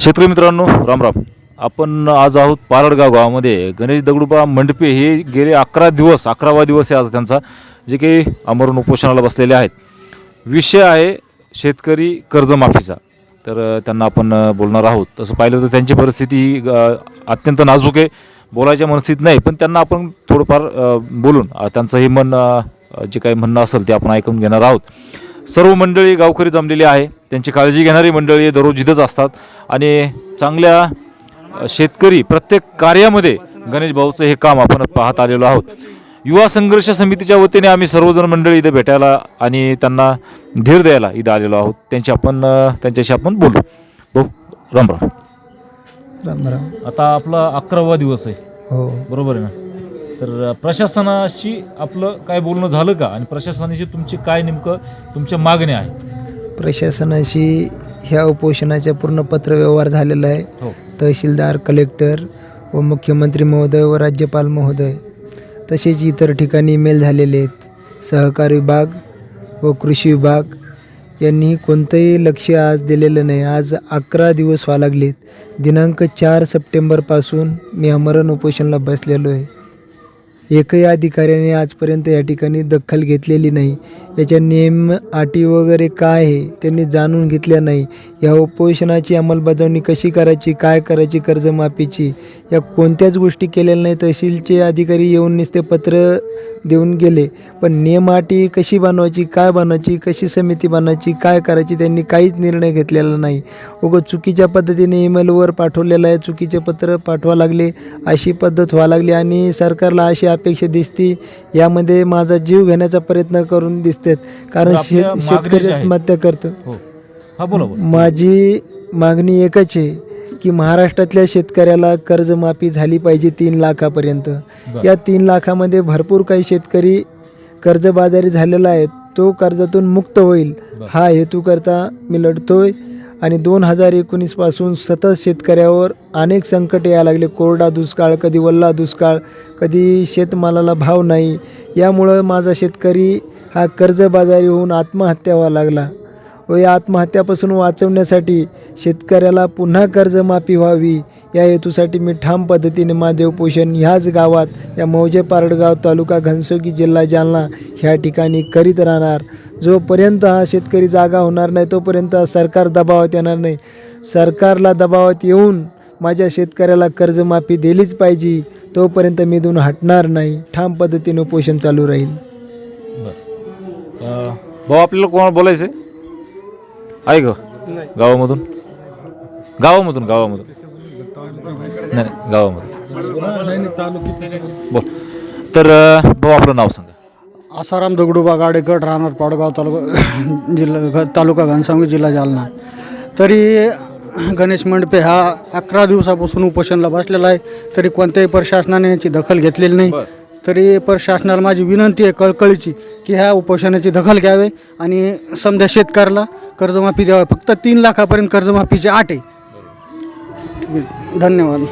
शेतकरी मित्रांनो राम राम. आपण आज आहोत पारडगाव गावामध्ये. गणेश दगडूबा मंडपे हे गेले अकरा दिवस अकरावा दिवस आहे आज त्यांचा जे काही अमरून उपोषणाला बसलेले आहेत. विषय आहे शेतकरी कर्जमाफीचा. तर त्यांना आपण बोलणार आहोत. तसं पाहिलं तर त्यांची परिस्थिती ही, अत्यंत नाजूक आहे. बोलायच्या मनस्थित नाही पण त्यांना आपण थोडंफार बोलून त्यांचं हे मन जे काही म्हणणं असेल ते आपण ऐकून घेणार आहोत. सर्व मंडळी गावकरी जमलेली आहे. त्यांची काळजी घेणारी मंडळी दररोज इथंच असतात. आणि चांगल्या शेतकरी प्रत्येक कार्यामध्ये गणेश भाऊचं हे काम आपण पाहत आलेलो आहोत. युवा संघर्ष समितीच्या वतीने आम्ही सर्वजण मंडळी इथं भेटायला आणि त्यांना धीर द्यायला इथं आलेलो आहोत. त्यांची आपण त्यांच्याशी आपण बोलू. भाऊ राम राम. राम राम. आता आपला अकरावा दिवस आहे. हो. बरोबर आहे ना? तर प्रशासनाशी आपलं काय बोलणं झालं का? आणि प्रशासनाशी तुमची काय नेमकं तुमच्या मागण्या आहेत? प्रशासनाशी ह्या उपोषणाचा पूर्ण पत्रव्यवहार झालेला आहे. हो. तहसीलदार कलेक्टर व मुख्यमंत्री महोदय व राज्यपाल महोदय तसेच इतर ठिकाणी मेल झालेले आहेत. सहकार विभाग व कृषी विभाग यांनी कोणतंही लक्ष आज दिलेलं नाही. आज अकरा दिवस व्हा लागलेत. दिनांक चार सप्टेंबरपासून मी अमरण उपोषणाला बसलेलो आहे. एकही अधिकाऱ्याने आजपर्यंत या ठिकाणी दखल घेतलेली नाही. याच्या नियम अटी वगैरे काय आहे त्यांनी जाणून घेतल्या नाही. या उपोषणाची अंमलबजावणी कशी करायची काय करायची कर्जमाफीची या कोणत्याच गोष्टी केलेल्या नाही. तहसीलचे अधिकारी येऊन नुसते पत्र देऊन गेले. पण नियम अटी कशी बनवायची काय बनवायची कशी समिती बनवायची काय करायची त्यांनी काहीच निर्णय घेतलेला नाही. उगं चुकीच्या पद्धतीने ईमेलवर पाठवलेलं आहे. चुकीचे पत्र पाठवा लागले अशी पद्धत व्हावं लागली आणि सरकारला अशी अपेक्षा दिसती. यामध्ये माझा जीव घेण्याचा प्रयत्न करून दिसते दिसतात कारण आपल्या शेत मागण्या शेतकरी ज्या आहेत- आत्महत्या करतो. हो. हा बोला बोला. माझी मागणी एकच आहे की महाराष्ट्रातल्या शेतकऱ्याला कर्जमाफी झाली पाहिजे तीन लाखापर्यंत. या तीन लाखामध्ये भरपूर काही शेतकरी कर्जबाजारी झालेला आहे. तो कर्जातून मुक्त होईल. हा हेतू करता मी लढतोय. आणि दोन हजार एकोणीसपासून सतत शेतकऱ्यावर अनेक संकट यायला लागले. कोरडा दुष्काळ कधी वल्ला दुष्काळ कधी शेतमालाला भाव नाही. यामुळं माझा शेतकरी हा कर्जबाजारी होऊन आत्महत्या व्हावा लागला व या आत्महत्यापासून वाचवण्यासाठी शेतकऱ्याला पुन्हा कर्जमाफी व्हावी या हेतूसाठी मी ठाम पद्धतीने माझे उपोषण ह्याच गावात या मौजे पारडगाव तालुका घनसोगी जिल्हा जालना ह्या ठिकाणी करीत राहणार. जोपर्यंत हा शेतकरी जागा होणार नाही तोपर्यंत सरकार दबावात येणार नाही. सरकारला दबावात येऊन माझ्या शेतकऱ्याला कर्जमाफी दिलीच पाहिजे तोपर्यंत मी दोन हटणार नाही. ठाम पद्धतीने उपोषण चालू राहील. बरं. भाऊ आपल्याला कोणाला बोलायचं आहे ग. गावामधून. गावामधून गावामधून. नाही नाही, गावामधून. बोल. तर भाऊ आपलं नाव सांगा. आसाराम दगडूबा गाडेकर राहणार पाडगाव तालुका जिल्हा तालुका घनसावंगी जिल्हा जालना. तरी गणेश मंडपे हा अकरा दिवसापासून उपोषणला बसलेला आहे. तरी कोणत्याही प्रशासनाने याची दखल घेतलेली नाही. तरी प्रशासनाला माझी विनंती आहे कळकळीची की ह्या उपोषणाची दखल घ्यावे आणि समजा शेतकऱ्याला कर्जमाफी द्यावी. फक्त तीन लाखापर्यंत कर्जमाफीची आट आहे. धन्यवाद.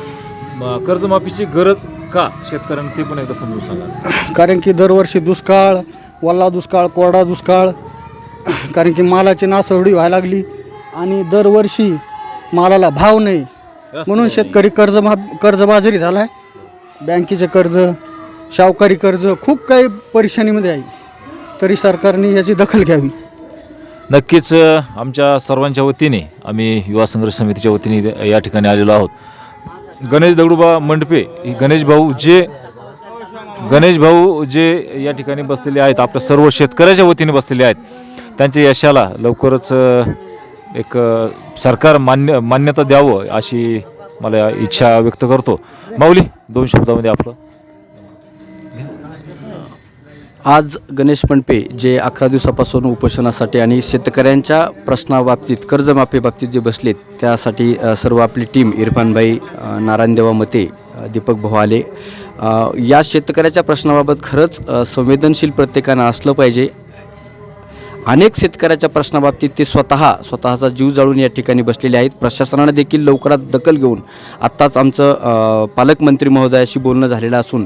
कर्जमाफीची गरज का शेतकऱ्यांना ते पण एकदा समजून सांगा. कारण की दरवर्षी दुष्काळ वल्ला दुष्काळ कोरडा दुष्काळ कारण की मालाची नासवडी व्हायला लागली आणि दरवर्षी मालाला भाव नाही. म्हणून शेतकरी कर्जमाफ कर्जबाजारी झाला आहे बँकेचे कर्ज शावकारी कर्ज खूप काही परेशानीमध्ये आहे. तरी सरकारने याची दखल घ्यावी. नक्कीच अ, आमच्या सर्वांच्या वतीने आम्ही युवा संघर्ष समितीच्या वतीने इथे- या ठिकाणी आलेलो आहोत. गणेश दगडूबा मंडपे ही गणेश भाऊ जे गणेश भाऊ जे या ठिकाणी बसलेले आहेत आपल्या सर्व शेतकऱ्याच्या वतीने बसलेले आहेत त्यांच्या यशाला लवकरच अ, एक अ, सरकार मान्य मान्यता द्यावं अशी मला इच्छा व्यक्त करतो. माऊली दोन शब्दामध्ये आपलं. आज गणेश पणपे जे अकरा दिवसापासून उपोषणासाठी आणि शेतकऱ्यांच्या प्रश्नाबाबतीत कर्जमाफीबाबतीत जे बसलेत त्यासाठी सर्व आपली टीम इरफानभाई नारायणदेवा मते दीपक भवाले या शेतकऱ्याच्या प्रश्नाबाबत खरंच संवेदनशील प्रत्येकानं असलं पाहिजे. अनेक शेतकऱ्याच्या प्रश्नाबाबतीत ते स्वतः स्वतःचा जीव जाळून या ठिकाणी बसलेले आहेत. प्रशासनाने देखील लवकरात दखल घेऊन आत्ताच आमचं पालकमंत्री महोदयाशी बोलणं झालेलं असून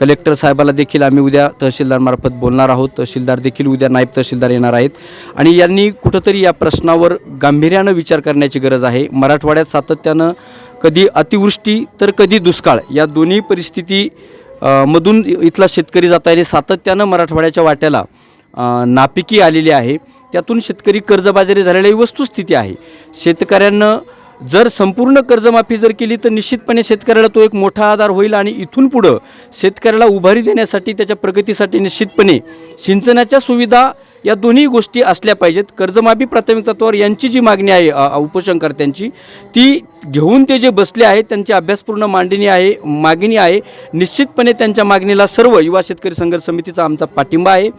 कलेक्टर साहेबाला देखील आम्ही उद्या तहसीलदारमार्फत बोलणार आहोत. तहसीलदार देखील उद्या नायब तहसीलदार येणार आहेत. आणि यांनी कुठंतरी या प्रश्नावर गांभीर्यानं विचार करण्याची गरज आहे. मराठवाड्यात सातत्यानं कधी अतिवृष्टी तर कधी दुष्काळ या दोन्ही परिस्थिती मधून इथला शेतकरी जात आहे. आणि सातत्यानं मराठवाड्याच्या वाट्याला नापिकी आलेली आहे. त्यातून शेतकरी कर्जबाजारी झालेली वस्तुस्थिती आहे. शेतकऱ्यांना जर संपूर्ण कर्जमाफी जर केली तर निश्चितपणे शेतकऱ्याला तो एक मोठा आधार होईल आणि इथून पुढं शेतकऱ्याला उभारी देण्यासाठी त्याच्या प्रगतीसाठी निश्चितपणे सिंचनाच्या सुविधा या दोन्ही गोष्टी असल्या पाहिजेत. कर्जमाफी प्राथमिक तत्वावर यांची जी मागणी आहे उपोषणकर्त्यांची ती घेऊन ते जे बसले आहेत त्यांची अभ्यासपूर्ण मांडणी आहे मागणी आहे. निश्चितपणे त्यांच्या मागणीला सर्व युवा शेतकरी संघर्ष समितीचा आमचा पाठिंबा आहे.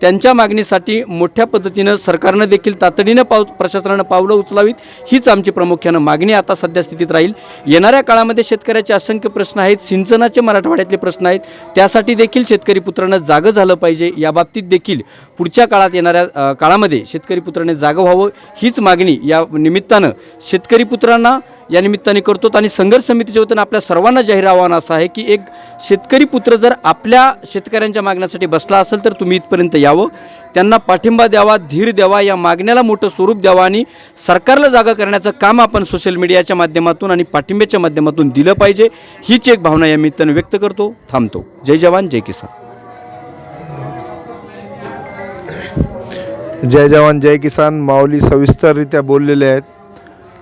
त्यांच्या मागणीसाठी मोठ्या पद्धतीनं सरकारनं देखील तातडीनं पाव प्रशासनानं पावलं उचलावीत हीच आमची प्रामुख्यानं मागणी. आता सध्या स्थितीत राहील. येणाऱ्या काळामध्ये शेतकऱ्याचे असंख्य प्रश्न आहेत सिंचनाचे मराठवाड्यातले प्रश्न आहेत. त्यासाठी देखील शेतकरी पुत्रांना जागं झालं पाहिजे याबाबतीत देखील पुढच्या काळात येणाऱ्या काळामध्ये शेतकरी पुत्राने जागं व्हावं हीच मागणी या निमित्तानं शेतकरी पुत्रांना या निमित्ताने करतो. आणि संघर्ष समितीच्या वतीनं आपल्या सर्वांना जाहीर आव्हान असं आहे की एक शेतकरी पुत्र जर आपल्या शेतकऱ्यांच्या मागण्यासाठी बसला असेल तर तुम्ही इथपर्यंत यावं. त्यांना पाठिंबा द्यावा धीर द्यावा या मागण्याला मोठं स्वरूप द्यावा आणि सरकारला जागा करण्याचं काम आपण सोशल मीडियाच्या माध्यमातून आणि पाठिंब्याच्या माध्यमातून दिलं पाहिजे. हीच एक भावना या निमित्तानं व्यक्त करतो. थांबतो. जय जवान जय किसान. जय जवान जय किसान. माऊली सविस्तररित्या बोललेले आहेत.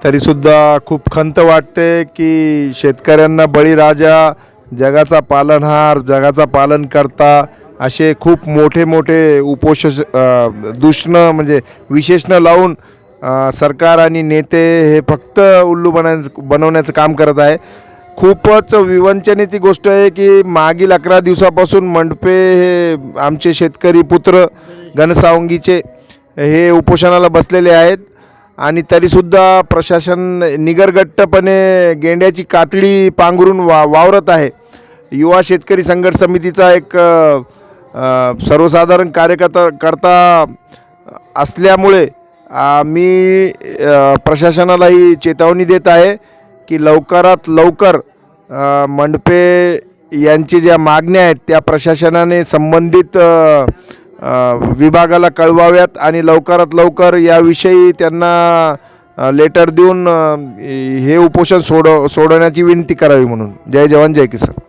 तरीसुद्धा खूप खंत वाटते की शेतकऱ्यांना बळीराजा जगाचा पालनहार जगाचा पालनकर्ता असे खूप मोठे मोठे उपोष दूषणं म्हणजे विशेषणं लावून सरकार आणि नेते हे फक्त उल्लू बनायचं बनवण्याचं काम करत आहे. खूपच विवंचनेची गोष्ट आहे की मागील अकरा दिवसापासून मंडपे हे आमचे शेतकरी पुत्र घनसावंगीचे हे उपोषणाला बसलेले आहेत. आणि तरीसुद्धा प्रशासन निगरगट्टपणे गेंड्याची कातडी पांघरून वा वावरत आहे. युवा शेतकरी संघर्ष समितीचा एक सर्वसाधारण कार्यकर्ता करता असल्यामुळे मी प्रशासनालाही चेतावणी देत आहे की लवकरात लवकर मंडपे यांची ज्या मागण्या आहेत त्या प्रशासनाने संबंधित विभागाला कळवाव्यात आणि लवकरात लवकर याविषयी त्यांना लेटर देऊन हे उपोषण सोड सोडवण्याची विनंती करावी म्हणून. जय जवान जय किसान.